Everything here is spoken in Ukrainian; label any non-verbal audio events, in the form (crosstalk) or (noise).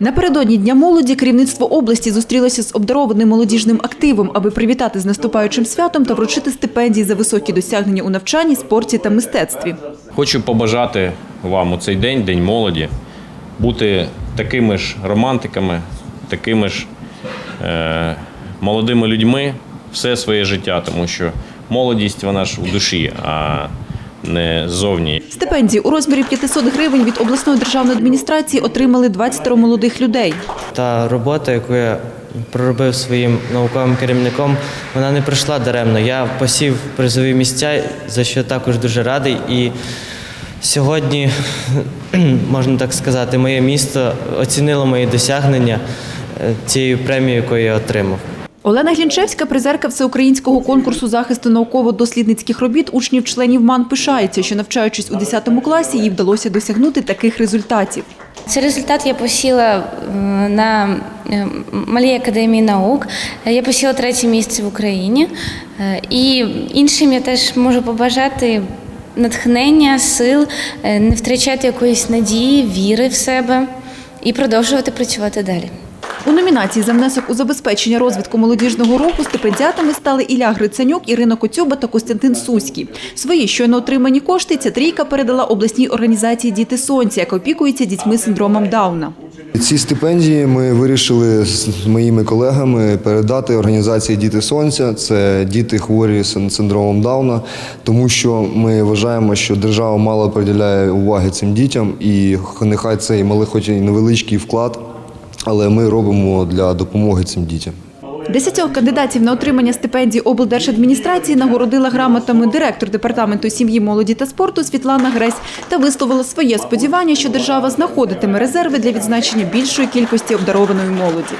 Напередодні Дня молоді керівництво області зустрілося з обдарованим молодіжним активом, аби привітати з наступаючим святом та вручити стипендії за високі досягнення у навчанні, спорті та мистецтві. Хочу побажати вам у цей день, День молоді, бути такими ж романтиками, такими ж е, молодими людьми все своє життя, тому що молодість вона ж у душі, а не ззовні. Стипендії у розмірі 500 гривень від обласної державної адміністрації отримали 20 молодих людей. Та робота, яку я проробив своїм науковим керівником, вона не пройшла даремно. Я посів призові місця, за що також дуже радий. І сьогодні, (clears throat) можна так сказати, моє місто оцінило мої досягнення е, цією премією, яку я отримав. Олена Глінчевська, призерка всеукраїнського конкурсу захисту науково-дослідницьких робіт учнів-членів МАН, пишається, що навчаючись у 10 класі, їй вдалося досягнути таких результатів. Цей результат я посіла е, на е, Малій академії наук. Я посіла третє місце в Україні. Е, І іншим я теж можу побажати натхнення, сил, не втрачати якоїсь надії, віри в себе і продовжувати працювати далі. У номінації за внесок у забезпечення розвитку молодіжного руху стипендіатами стали Ілля Грицанюк, Ірина Коцюба та Костянтин Суський. Свої щойно отримані кошти ця трійка передала обласній організації Діти Сонця, яка опікується дітьми з синдромом Дауна. Ці стипендії ми вирішили з моїми колегами передати організації Діти Сонця. Це діти хворі з синдромом Дауна, тому що ми вважаємо, що держава мало приділяє уваги цим дітям, і нехай це і малий, хоч і невеличкий вклад, але ми робимо для допомоги цим дітям. Десятьох кандидатів на отримання стипендії облдержадміністрації нагородила грамотами директор департаменту сім'ї, молоді та спорту Світлана Гресь та висловила своє сподівання, що держава знаходитиме резерви для відзначення більшої кількості обдарованої молоді.